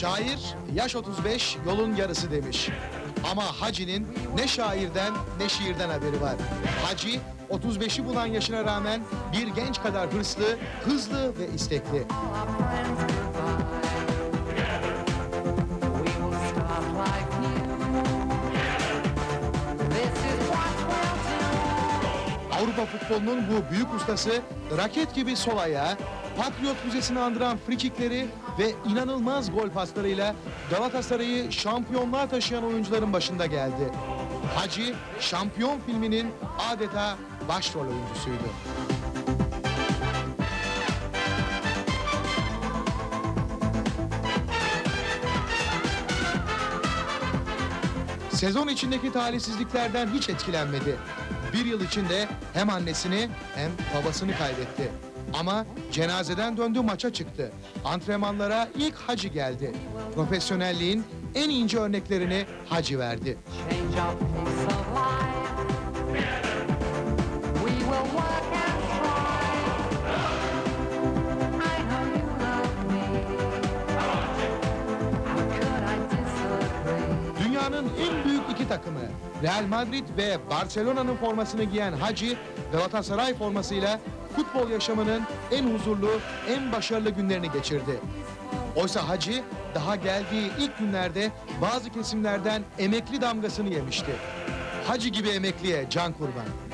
Şair yaş 35 yolun yarısı demiş. Ama Hacı'nin ne şairden ne şiirden haberi var. Hacı 35'i bulan yaşına rağmen bir genç kadar hırslı, hızlı ve istekli. Avrupa futbolunun bu büyük ustası raket gibi sol ayağı, Patriot Müzesi'ni andıran frikikleri ve inanılmaz gol paslarıyla Galatasaray'ı şampiyonluğa taşıyan oyuncuların başında geldi. Hacı, şampiyon filminin adeta başrol oyuncusuydu. Sezon içindeki talihsizliklerden hiç etkilenmedi. Bir yıl içinde hem annesini hem babasını kaybetti. Ama cenazeden döndü maça çıktı. Antrenmanlara ilk Hacı geldi. Profesyonelliğin en ince örneklerini Hacı verdi. Change our Dünyanın en büyük iki takımı Real Madrid ve Barcelona'nın formasını giyen Hacı Galatasaray formasıyla futbol yaşamının en huzurlu, en başarılı günlerini geçirdi. Oysa Hacı daha geldiği ilk günlerde bazı kesimlerden emekli damgasını yemişti. Hacı gibi emekliye can kurban.